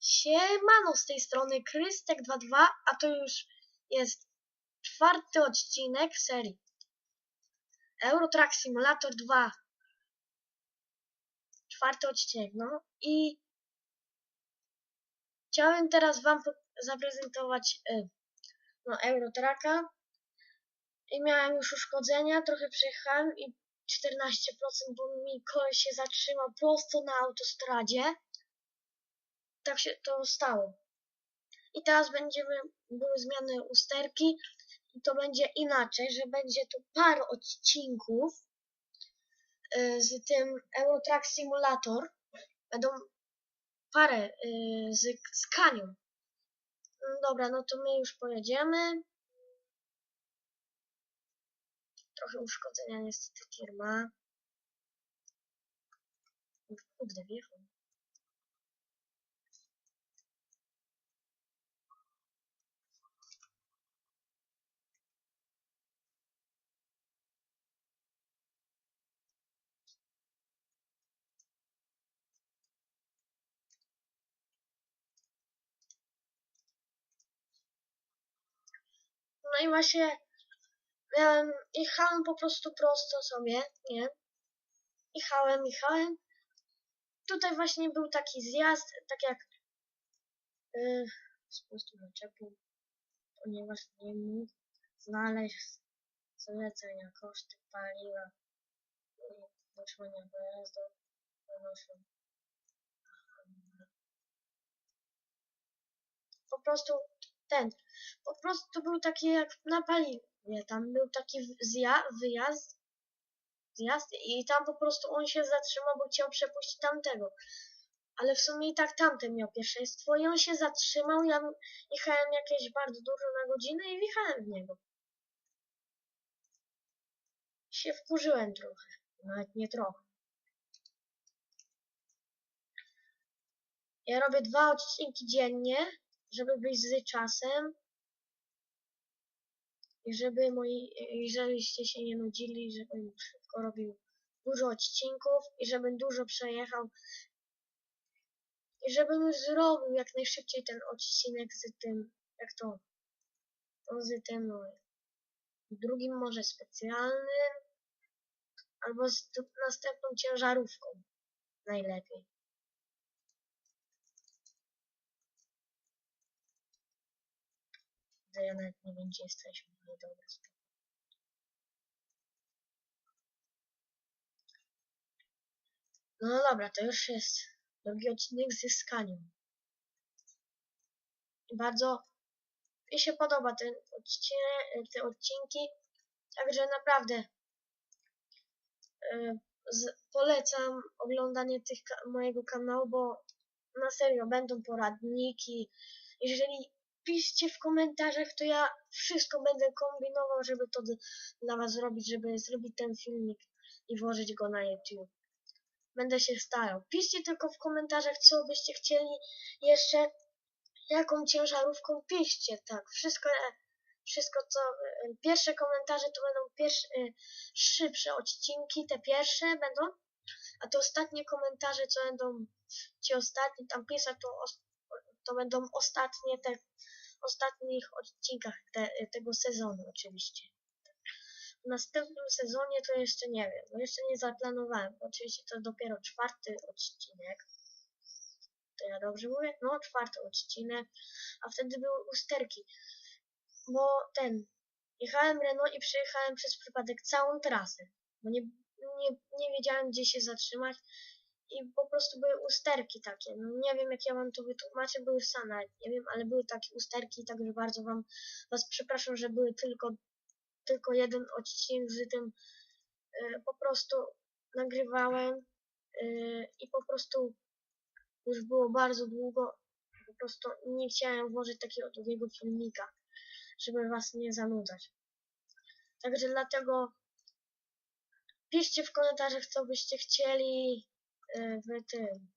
Siemano z tej strony Krystek22, a to już jest czwarty odcinek serii. Eurotrack Simulator 2. Czwarty odcinek, no. I chciałem teraz Wam zaprezentować y, no, Eurotracka. I miałem już uszkodzenia, trochę przejechałem i 14%, bo mi koleś się zatrzymał prosto na autostradzie tak się to stało. I teraz będziemy, były zmiany usterki i to będzie inaczej, że będzie tu parę odcinków y, z tym Eurotrack Simulator. Będą parę y, z, z Kanią. No dobra, no to my już pojedziemy. Trochę uszkodzenia niestety firma. Kurde, wjechał. I właśnie miałem, jechałem po prostu prosto sobie, nie? Jechałem, jechałem. Tutaj właśnie był taki zjazd, tak jak yy, z prostu zaczepił, ponieważ nie mógł znaleźć zlecenia, koszty paliwa i utrzymania dojazdu wynoszą po prostu ten, po prostu był taki jak na paliwie, tam był taki zja wyjazd, zjazd i tam po prostu on się zatrzymał, bo chciał przepuścić tamtego. Ale w sumie i tak tamten miał pierwszeństwo i on się zatrzymał, ja jechałem jakieś bardzo dużo na godzinę i wjechałem w niego. Się wkurzyłem trochę, nawet nie trochę. Ja robię dwa odcinki dziennie, żeby być z czasem i żeby moi, żebyście się nie nudzili, żebym szybko robił dużo odcinków i żebym dużo przejechał i żebym już zrobił jak najszybciej ten odcinek z tym, jak to, no z tym, no, drugim może specjalnym, albo z następną ciężarówką najlepiej. Że ja nawet nie wiem gdzie jesteśmy, ale dobra No dobra, to już jest drugi odcinek z zyskaniem. Bardzo mi się podoba ten odcinek, te odcinki, także naprawdę yy, z, polecam oglądanie tych mojego kanału, bo na serio będą poradniki. Jeżeli piszcie w komentarzach, to ja wszystko będę kombinował, żeby to dla was zrobić, żeby zrobić ten filmik i włożyć go na YouTube. Będę się starał. Piszcie tylko w komentarzach, co byście chcieli jeszcze, jaką ciężarówką piszcie, tak. Wszystko, wszystko co, pierwsze komentarze to będą pierwsze, szybsze odcinki, te pierwsze będą, a te ostatnie komentarze, co będą ci ostatni tam pisać, to to będą ostatnie te ostatnich odcinkach te, tego sezonu oczywiście. W następnym sezonie to jeszcze nie wiem, bo jeszcze nie zaplanowałem. Oczywiście to dopiero czwarty odcinek. To ja dobrze mówię? No, czwarty odcinek, a wtedy były usterki. Bo ten, jechałem Renault i przejechałem przez przypadek całą trasę, bo nie, nie, nie wiedziałem gdzie się zatrzymać i po prostu były usterki takie. No nie wiem, jak ja wam to wytłumaczę, były same, nie wiem, ale były takie usterki, także bardzo wam was przepraszam, że były tylko, tylko jeden odcinek z tym y, po prostu nagrywałem y, i po prostu już było bardzo długo, po prostu nie chciałem włożyć takiego długiego filmika, żeby was nie zanudzać. Także dlatego piszcie w komentarzach, co byście chcieli, E, w tym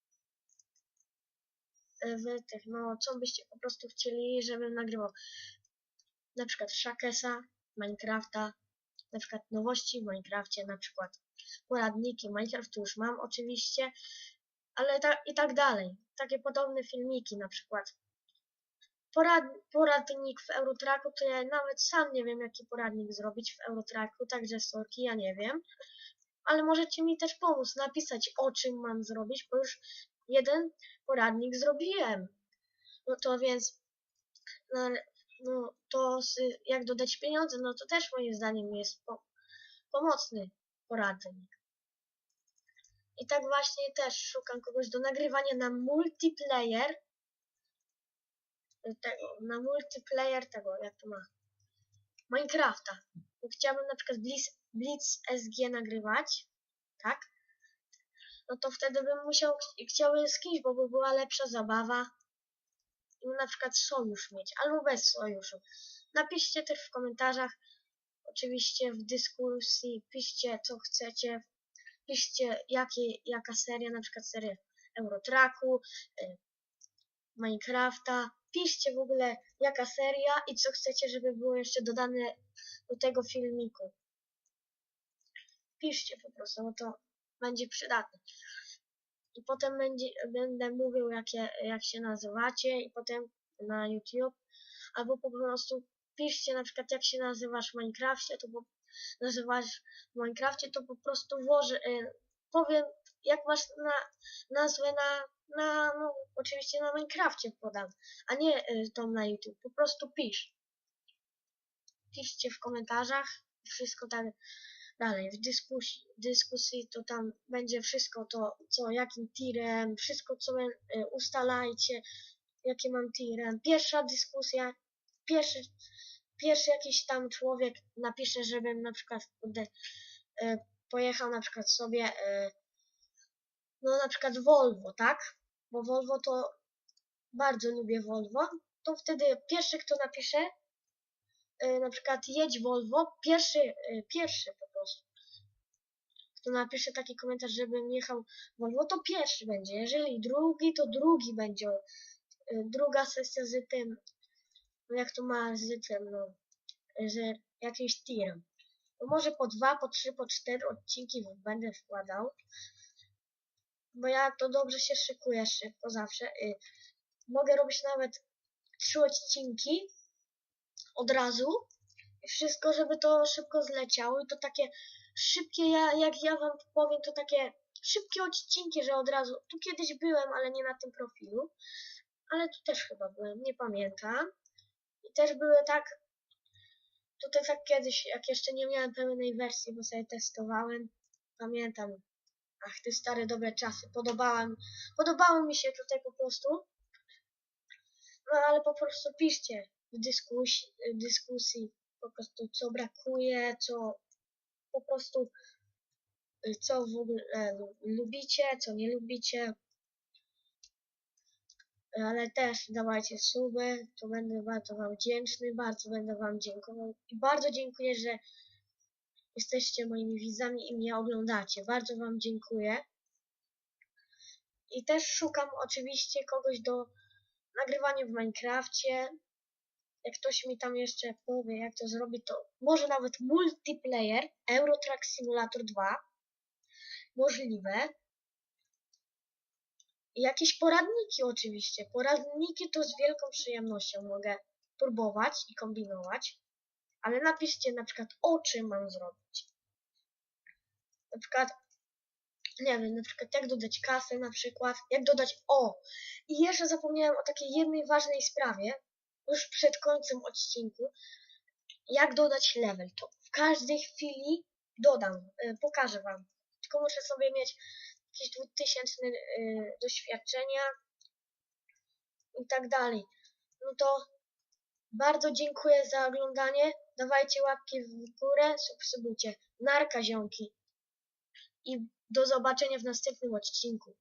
w tych, no co byście po prostu chcieli, żebym nagrywał na przykład Shakesa, Minecrafta, na przykład nowości w Minecrafcie, na przykład poradniki Minecraftu już mam oczywiście, ale ta, i tak dalej. takie podobne filmiki na przykład. Porad, poradnik w Eurotracku, to ja nawet sam nie wiem, jaki poradnik zrobić w Eurotracku, także sorki, ja nie wiem. Ale możecie mi też pomóc, napisać o czym mam zrobić, bo już jeden poradnik zrobiłem. No to więc, no, no to jak dodać pieniądze, no to też moim zdaniem jest po, pomocny poradnik. I tak właśnie też szukam kogoś do nagrywania na multiplayer. Tego, na multiplayer tego, jak to ma? Minecrafta. Bo chciałbym na przykład Blitz, Blitz SG nagrywać, tak? No to wtedy bym musiał, chciał z kimś, bo by była lepsza zabawa. I na przykład sojusz mieć, albo bez sojuszu. Napiszcie też w komentarzach, oczywiście w dyskusji, piszcie co chcecie, piszcie jakie, jaka seria, na przykład seria Eurotracku, y, Minecrafta, piszcie w ogóle jaka seria i co chcecie, żeby było jeszcze dodane do tego filmiku. Piszcie po prostu, bo to będzie przydatne. I potem będzie, będę mówił jakie, jak się nazywacie i potem na YouTube, albo po prostu piszcie na przykład jak się nazywasz w Minecrafcie, to po, nazywasz w Minecrafcie, to po prostu włożę, y, powiem jak masz na, nazwę na, na no, oczywiście na Minecrafcie podam, a nie y, tą na YouTube, po prostu pisz. Piszcie w komentarzach, wszystko tak dalej, w dyskusji, dyskusji to tam będzie wszystko to, co, jakim tirem, wszystko co y, ustalajcie, jakie mam tirem. Pierwsza dyskusja, pierwszy, pierwszy jakiś tam człowiek napisze, żebym na przykład y, pojechał na przykład sobie, y, no na przykład Volvo, tak? Bo Volvo to bardzo lubię Volvo, to wtedy pierwszy kto napisze, y, na przykład jedź Volvo, pierwszy, y, pierwszy po prostu, kto napisze taki komentarz, żebym jechał Volvo, to pierwszy będzie. Jeżeli drugi, to drugi będzie. Y, druga sesja z tym, no jak to ma z tym, no, że jakimś tirem. To może po dwa, po trzy, po cztery odcinki będę wkładał. Bo ja to dobrze się szykuję szybko zawsze. Y, mogę robić nawet trzy odcinki od razu. Wszystko, żeby to szybko zleciało. I to takie szybkie, ja, jak ja wam powiem, to takie szybkie odcinki, że od razu. Tu kiedyś byłem, ale nie na tym profilu. Ale tu też chyba byłem, nie pamiętam. I też były tak to też jak kiedyś, jak jeszcze nie miałem pełnej wersji, bo sobie testowałem, pamiętam, ach, te stare dobre czasy, podobałem, podobało mi się tutaj po prostu, no ale po prostu piszcie w dyskusji, dyskusji po prostu co brakuje, co po prostu co w ogóle lubicie, co nie lubicie, ale też dawajcie suby, to będę bardzo Wam wdzięczny, bardzo będę Wam dziękował i bardzo dziękuję, że jesteście moimi widzami i mnie oglądacie. Bardzo Wam dziękuję. I też szukam oczywiście kogoś do nagrywania w Minecrafcie. Jak ktoś mi tam jeszcze powie, jak to zrobić, to może nawet multiplayer, Eurotrack Simulator 2. Możliwe. I jakieś poradniki oczywiście. Poradniki to z wielką przyjemnością mogę próbować i kombinować. Ale napiszcie na przykład o czym mam zrobić. Na przykład, nie wiem, na przykład jak dodać kasę, na przykład, jak dodać o. I jeszcze zapomniałem o takiej jednej ważnej sprawie, już przed końcem odcinku. Jak dodać level. To w każdej chwili dodam, yy, pokażę wam. Tylko muszę sobie mieć jakieś dwutysięczne y, doświadczenia i tak dalej. No to bardzo dziękuję za oglądanie. Dawajcie łapki w górę, subskrybujcie. Narka ziomki. I do zobaczenia w następnym odcinku.